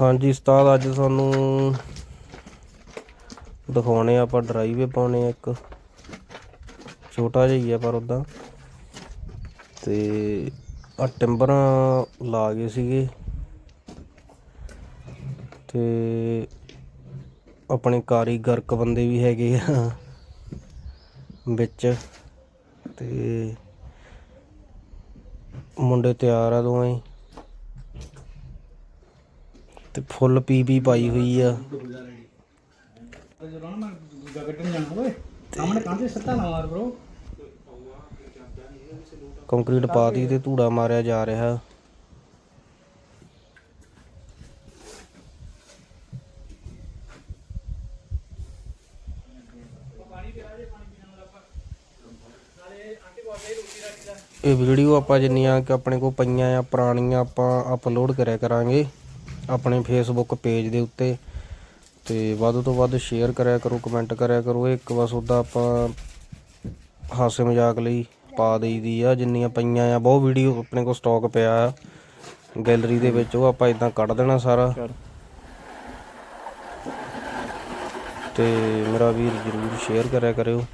ਹਾਂਜੀ ਉਸਤਾਦ, ਅੱਜ ਤੁਹਾਨੂੰ ਦਿਖਾਉਣੇ ਆ, ਆਪਾਂ ਡਰਾਈਵੇ ਪਾਉਣੇ ਆ ਇੱਕ। ਛੋਟਾ ਜਿਹਾ ਹੀ ਆ ਪਰ ਉਦਾਂ ਤੇ ਆ ਟਿੰਬਰਾਂ ਲਾ ਗਏ ਸੀਗੇ। ਤੇ ਆਪਣੇ ਕਾਰੀਗਰਕ ਬੰਦੇ ਵੀ ਹੈਗੇ ਆ ਵਿੱਚ। ਤੇ ਮੁੰਡੇ ਤਿਆਰ ਆ ਦੋਵੇਂ। ਤੇ ਫੁੱਲ ਪੀ ਪੀ ਪਾਈ ਹੋਈ ਆ। ਜਦੋਂ ਨਾ ਮੈਂ ਦੂਜਾ ਕੰਕਰੀਟ ਪਾਤੀ ਤੇ ਧੂੜਾ ਮਾਰਿਆ ਜਾ ਰਿਹਾ। ਇਹ ਵੀਡੀਓ ਆਪਾਂ ਜਿੰਨੀਆਂ ਕਿ ਆਪਣੇ ਕੋਲ ਪਈਆਂ ਆ, ਪੁਰਾਣੀਆਂ ਆਪਾਂ ਅਪਲੋਡ ਕਰਿਆ ਕਰਾਂਗੇ। ਆਪਣੇ ਫੇਸਬੁੱਕ ਪੇਜ ਦੇ ਉੱਤੇ ਤੇ ਵੱਧ ਤੋਂ ਵੱਧ ਸ਼ੇਅਰ ਕਰਿਆ ਕਰੋ ਕਮੈਂਟ ਕਰਿਆ ਕਰੋ। ਇੱਕ ਬਸ ਉਹਦਾ ਆਪਾਂ ਹਾਸੇ ਮਜ਼ਾਕ ਲਈ ਪਾ ਦੇਈਦੀ ਆ। ਜਿੰਨੀਆਂ ਪਈਆਂ ਆ ਬਹੁਤ ਵੀਡੀਓ ਆਪਣੇ ਕੋਲ ਸਟਾਕ ਪਿਆ ਆ। ਗੈਲਰੀ ਦੇ ਵਿੱਚ ਉਹ ਆਪਾਂ ਇਦਾਂ ਕੱਢ ਦੇਣਾ ਸਾਰਾ। ਤੇ ਮੇਰਾ ਵੀਰ ਜਰੂਰ ਸ਼ੇਅਰ ਕਰਿਆ ਕਰਿਓ।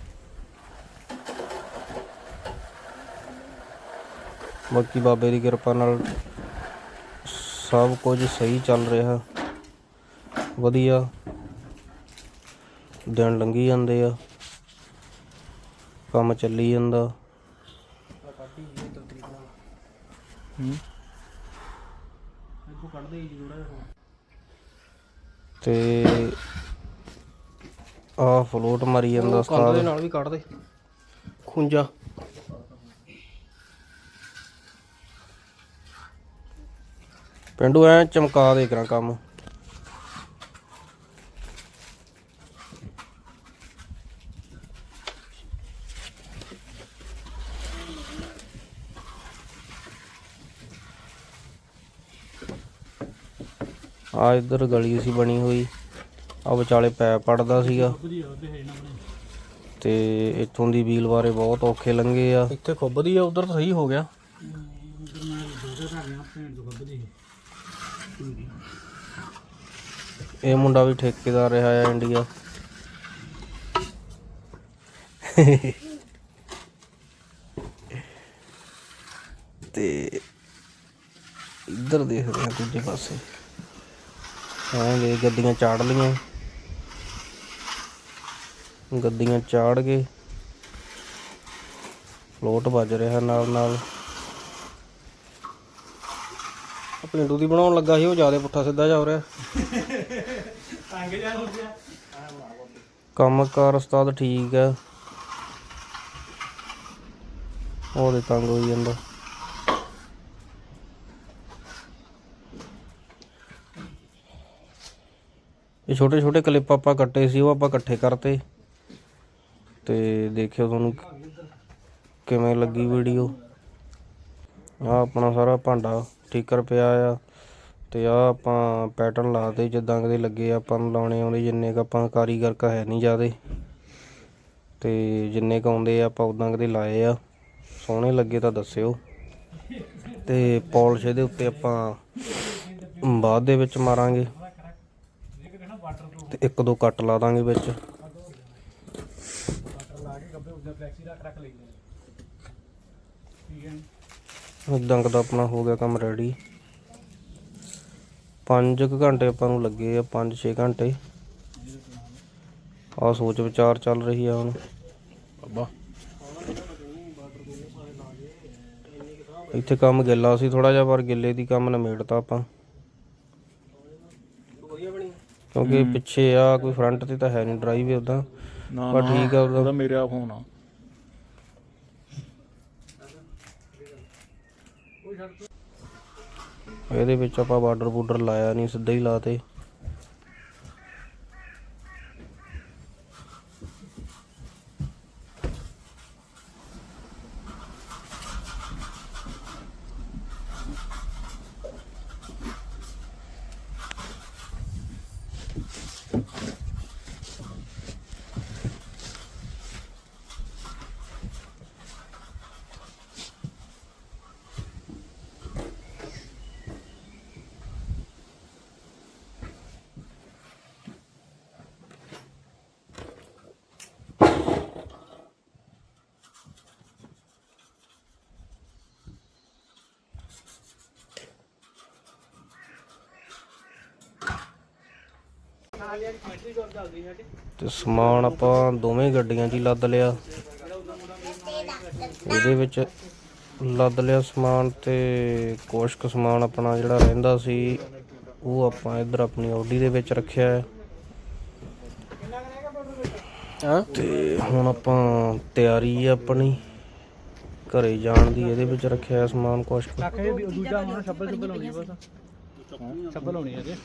ਬਾਕੀ ਬਾਬੇ ਦੀ ਕਿਰਪਾ ਨਾਲ ਸਭ ਕੁਝ ਸਹੀ ਚੱਲ ਰਿਹਾ। ਵਧੀਆ। ਦਿਨ ਲੰਘੀ ਜਾਂਦੇ ਆ। ਕੰਮ ਚੱਲੀ ਜਾਂਦਾ। ਹੂੰ। ਇਹਨੂੰ ਤੇ ਆ ਫਲੋਟ ਮਾਰੀ ਜਾਂਦਾ ਉਸਤਾਦ। ਨਾਲ ਵੀ ਕੱਢ ਦੇ। ਖੁੰਜਾ ਪਿੰਡੂ ਐ ਚਮਕਾ ਦੇ ਕਰਾਂ ਕੰਮ। ਆ ਇੱਧਰ ਗਲੀ ਸੀ ਬਣੀ ਹੋਈ। ਆ ਵਿਚਾਲੇ ਪੈਪ ਪੜਦਾ ਸੀਗਾ। ਤੇ ਇੱਥੋਂ ਦੀ ਵੀਲ ਬਾਰੇ ਬਹੁਤ ਔਖੇ ਲੰਘੇ ਆ। ਇੱਥੇ ਖੁੱਬਦੀ ਆ ਉਧਰ ਸਹੀ ਹੋ ਗਿਆ। ਇਹ ਮੁੰਡਾ ਵੀ ਠੇਕੇਦਾਰ ਰਿਹਾ ਆ ਇੰਡੀਆ। ਤੇ ਇੱਧਰ ਦੇਖਦੇ ਹਾਂ ਦੂਜੇ ਪਾਸੇ। ਹਾਂ ਇਹ ਗੱਡੀਆਂ ਚਾੜ ਲਈਆਂ। ਗੱਡੀਆਂ ਚਾੜ ਕੇ ਫਲੋਟ ਵੱਜ ਰਿਹਾ ਨਾਲ ਨਾਲ ਆ ਪਿੰਡੂ ਦੀ ਬਣਾਉਣ ਲੱਗਾ ਸੀ ਉਹ ਜ਼ਿਆਦਾ ਪੁੱਠਾ ਸਿੱਧਾ ਜਾ ਹੋ ਰਿਹਾ। ਤੰਗ ਜਾ ਹੋ ਗਿਆ। ਕੰਮਕਾਰ ਉਸਤਾਦ ਠੀਕ ਹੈ। ਉਹਦੇ ਤੰਗ ਹੋਈ ਜਾਂਦਾ। ਇਹ ਛੋਟੇ ਛੋਟੇ ਕਲਿੱਪ ਆਪਾਂ ਕੱਟੇ ਸੀ ਉਹ ਆਪਾਂ ਇਕੱਠੇ ਕਰਤੇ। ਤੇ ਦੇਖਿਓ ਤੁਹਾਨੂੰ ਕਿਵੇਂ ਲੱਗੀ ਵੀਡੀਓ ਆ ਆਪਣਾ ਸਾਰਾ ਭਾਂਡਾ। ਠੀਕਰ ਪਿਆ ਆ ਅਤੇ ਆਹ ਆਪਾਂ ਪੈਟਰਨ ਲਾਤੇ ਜਿੱਦਾਂ ਕਦੇ ਲੱਗੇ ਆਪਾਂ ਨੂੰ ਲਾਉਣੇ ਆਉਂਦੇ, ਜਿੰਨੇ ਕ ਆਪਾਂ ਕਾਰੀਗਰ ਕਾ ਹੈ ਨਹੀਂ ਜਿਆਦੇ। ਤੇ ਜਿੰਨੇ ਕ ਆਉਂਦੇ ਆ ਆਪਾਂ ਉਦਾਂ ਕਦੇ ਲਾਏ ਆ। ਸੋਹਣੇ ਲੱਗੇ ਤਾਂ ਦੱਸਿਓ। ਤੇ ਪਾਲਿਸ਼ ਇਹਦੇ ਉੱਤੇ ਆਪਾਂ ਬਾਅਦ ਦੇ ਵਿੱਚ ਮਾਰਾਂਗੇ। ਤੇ ਇੱਕ ਦੋ ਕੱਟ ਲਾ ਦਾਂਗੇ ਵਿੱਚ। ਲਾ ਕੇ ਗੱਬੇ ਉੱਤੇ ਫਲੈਕਸੀ ਰੱਖ ਰੱਖ ਲਈ ਠੀਕ ਹੈ। ਇਦਾਂ ਦਾ ਆਪਣਾ ਹੋ ਗਿਆ ਕੰਮ ਰੈਡੀ 5 ਘੰਟੇ ਆਪਾਂ ਨੂੰ ਲੱਗੇ ਆ 5-6 ਘੰਟੇ। ਆ ਸੋਚ ਵਿਚਾਰ ਚੱਲ ਰਹੀ ਆ ਹੁਣ। ਬੱਬਾ ਇੱਥੇ ਕੰਮ ਗਿੱਲਾ ਸੀ ਥੋੜਾ ਜਿਹਾ ਪਰ ਗਿੱਲੇ ਦੀ ਕੰਮ ਨਿਮੇੜਤਾ ਆਪਾਂ। ਕਿਉਂਕਿ ਪਿੱਛੇ ਆ ਕੋਈ ਫਰੰਟ ਤੇ ਤਾਂ ਹੈ ਨਹੀਂ ਡਰਾਈਵੇ ਉਦਾਂ ਪਰ ਠੀਕ ਆ ਉਹਦਾ। ਮੇਰਾ ਫੋਨ ਆ ਇਹਦੇ ਵਿੱਚ ਆਪਾਂ ਬਾਰਡਰ ਬੂਡਰ ਲਾਇਆ ਨਹੀਂ ਸਿੱਧਾ ਹੀ ਲਾਤੇ ਤੇ ਸਮਾਨ ਆਪਾਂ ਦੋਵੇਂ ਗੱਡੀਆਂ 'ਚ ਹੀ ਲੱਦ ਲਿਆ। ਇਹਦੇ ਵਿੱਚ ਲੱਦ ਲਿਆ ਸਮਾਨ ਤੇ ਕੁਛ ਕੁ ਸਮਾਨ ਆਪਣਾ ਜਿਹੜਾ ਰਹਿੰਦਾ ਸੀ ਉਹ ਆਪਾਂ ਇੱਧਰ ਆਪਣੀ ਆਡੀ ਦੇ ਵਿੱਚ ਰੱਖਿਆ ਹੈ। ਹਾਂ? ਤੇ ਹੁਣ ਆਪਾਂ ਤਿਆਰੀ ਆ ਆਪਣੀ। ਘਰੇ ਜਾਣ ਦੀ ਇਹਦੇ ਵਿੱਚ ਰੱਖਿਆ ਸਮਾਨ ਕੁਛ ਇਹ ਵੀ ਦੂਜਾ ਹੁਣ ਛੱਬਲ ਛੱਬਲ ਹੋਣੀ ਬਸ। ਛੱਬਲ ਹੋਣੀ ਹੈ ਜੇ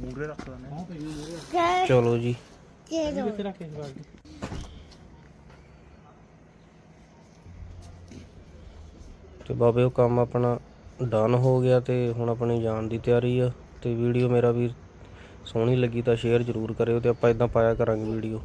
ਮੂਰੇ ਰੱਖ ਲੈਣੇ। ਚਲੋ ਜੀ। ਕਿੱਥੇ ਰੱਖੇ ਇਸ ਵਾਰ ਤੇ ਬਾਬੇ ਉਹ ਕੰਮ ਆਪਣਾ ਡਨ ਹੋ ਗਿਆ ਤੇ ਹੁਣ ਆਪਣੀ ਜਾਣ ਦੀ ਤਿਆਰੀ ਆ। ਤੇ ਵੀਡੀਓ ਮੇਰਾ ਵੀ ਸੋਹਣੀ ਲੱਗੀ ਤਾਂ ਸ਼ੇਅਰ ਜ਼ਰੂਰ ਕਰਿਓ ਤੇ ਆਪਾਂ ਇਦਾਂ ਪਾਇਆ ਕਰਾਂਗੇ ਵੀਡੀਓ।